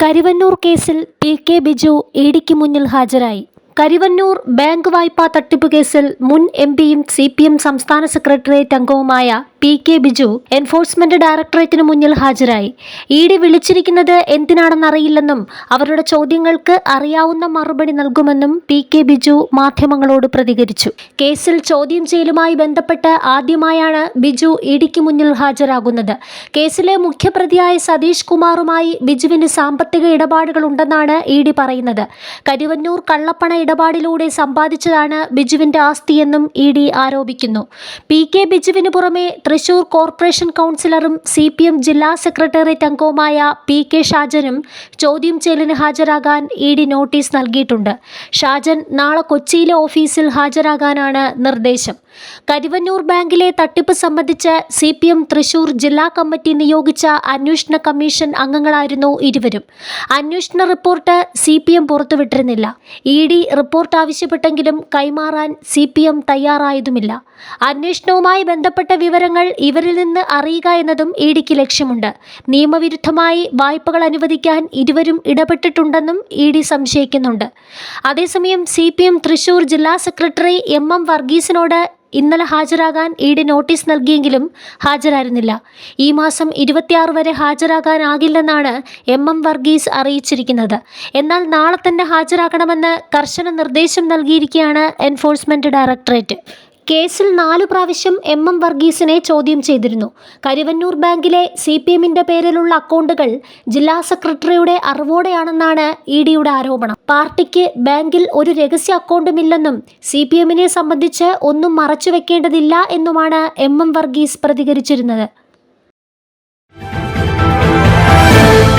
കരുവന്നൂർ കേസിൽ P K Biju E ഡിക്ക് മുന്നിൽ ഹാജരായി. കരിവന്നൂർ ബാങ്ക് വായ്പാ തട്ടിപ്പ് കേസിൽ മുൻ എം പിയും സി പി എം സംസ്ഥാന സെക്രട്ടേറിയറ്റ് അംഗവുമായ പി കെ ബിജു എൻഫോഴ്സ്മെന്റ് ഡയറക്ടറേറ്റിന് മുന്നിൽ ഹാജരായി. ഇ ഡി വിളിച്ചിരിക്കുന്നത് എന്തിനാണെന്നറിയില്ലെന്നും അവരുടെ ചോദ്യങ്ങൾക്ക് അറിയാവുന്ന മറുപടി നൽകുമെന്നും പി കെ ബിജു മാധ്യമങ്ങളോട് പ്രതികരിച്ചു. കേസിൽ ചോദ്യം ചെയ്യലുമായി ബന്ധപ്പെട്ട് ആദ്യമായാണ് ബിജു ഇ ഡിക്ക് മുന്നിൽ ഹാജരാകുന്നത്. കേസിലെ മുഖ്യപ്രതിയായ സതീഷ് കുമാറുമായി ബിജുവിന് സാമ്പത്തിക ഇടപാടുകൾ ഉണ്ടെന്നാണ് ഇ ഡി പറയുന്നത്. കരുവന്നൂർ കള്ളപ്പണ ഇടപാടിലൂടെ സമ്പാദിച്ചതാണ് ബിജുവിന്റെ ആസ്തിയെന്നും ഇ ഡി ആരോപിക്കുന്നു. പി കെ ബിജുവിന് പുറമെ തൃശൂർ കോർപ്പറേഷൻ കൗൺസിലറും സി പി എം ജില്ലാ സെക്രട്ടേറിയറ്റ് അംഗവുമായ പി കെ ഷാജനും ചോദ്യം ചെയ്യലിന് ഹാജരാകാൻ ഇ ഡി നോട്ടീസ് നൽകിയിട്ടുണ്ട്. ഷാജൻ നാളെ കൊച്ചിയിലെ ഓഫീസിൽ ഹാജരാകാനാണ് നിർദ്ദേശം. കരുവന്നൂർ ബാങ്കിലെ തട്ടിപ്പ് സംബന്ധിച്ച് സി പി എം തൃശൂർ ജില്ലാ കമ്മിറ്റി നിയോഗിച്ച അന്വേഷണ കമ്മീഷൻ അംഗങ്ങളായിരുന്നു ഇരുവരും. അന്വേഷണ റിപ്പോർട്ട് സി പി എം പുറത്തുവിട്ടിരുന്നില്ല. ഇ ഡി റിപ്പോർട്ട് ആവശ്യപ്പെട്ടെങ്കിലും കൈമാറാൻ സി പി എം തയ്യാറായതുമില്ല. അന്വേഷണവുമായി ബന്ധപ്പെട്ട വിവരങ്ങൾ ഇവരിൽ നിന്ന് അറിയുക എന്നതും ഇ ഡിക്ക് ലക്ഷ്യമുണ്ട്. നിയമവിരുദ്ധമായി വായ്പകൾ അനുവദിക്കാൻ ഇരുവരും ഇടപെട്ടിട്ടുണ്ടെന്നും ഇ ഡി സംശയിക്കുന്നുണ്ട്. അതേസമയം സി പി എം തൃശൂർ ജില്ലാ സെക്രട്ടറി എം എം വർഗീസിനോട് ഇന്നലെ ഹാജരാകാൻ ഇ ഡി നോട്ടീസ് നൽകിയെങ്കിലും ഹാജരായിരുന്നില്ല. ഈ മാസം ഇരുപത്തിയാറ് വരെ ഹാജരാകാനാകില്ലെന്നാണ് എം എം വർഗീസ് അറിയിച്ചിരിക്കുന്നത്. എന്നാൽ നാളെ തന്നെ ഹാജരാക്കണമെന്ന് കർശന നിർദ്ദേശം നൽകിയിരിക്കുകയാണ് എൻഫോഴ്സ്മെന്റ് ഡയറക്ടറേറ്റ്. കേസിൽ നാലു പ്രാവശ്യം എം എം വർഗീസിനെ ചോദ്യം ചെയ്തിരുന്നു. കരുവന്നൂർ ബാങ്കിലെ സി പി എമ്മിന്റെ പേരിലുള്ള അക്കൗണ്ടുകൾ ജില്ലാ സെക്രട്ടറിയുടെ അറിവോടെയാണെന്നാണ് ഇ ഡിയുടെ ആരോപണം. പാർട്ടിക്ക് ബാങ്കിൽ ഒരു രഹസ്യ അക്കൗണ്ടുമില്ലെന്നും സി പി എമ്മിനെ സംബന്ധിച്ച് ഒന്നും മറച്ചുവെക്കേണ്ടതില്ല എന്നുമാണ് എം എം വർഗീസ് പ്രതികരിച്ചിരുന്നത്.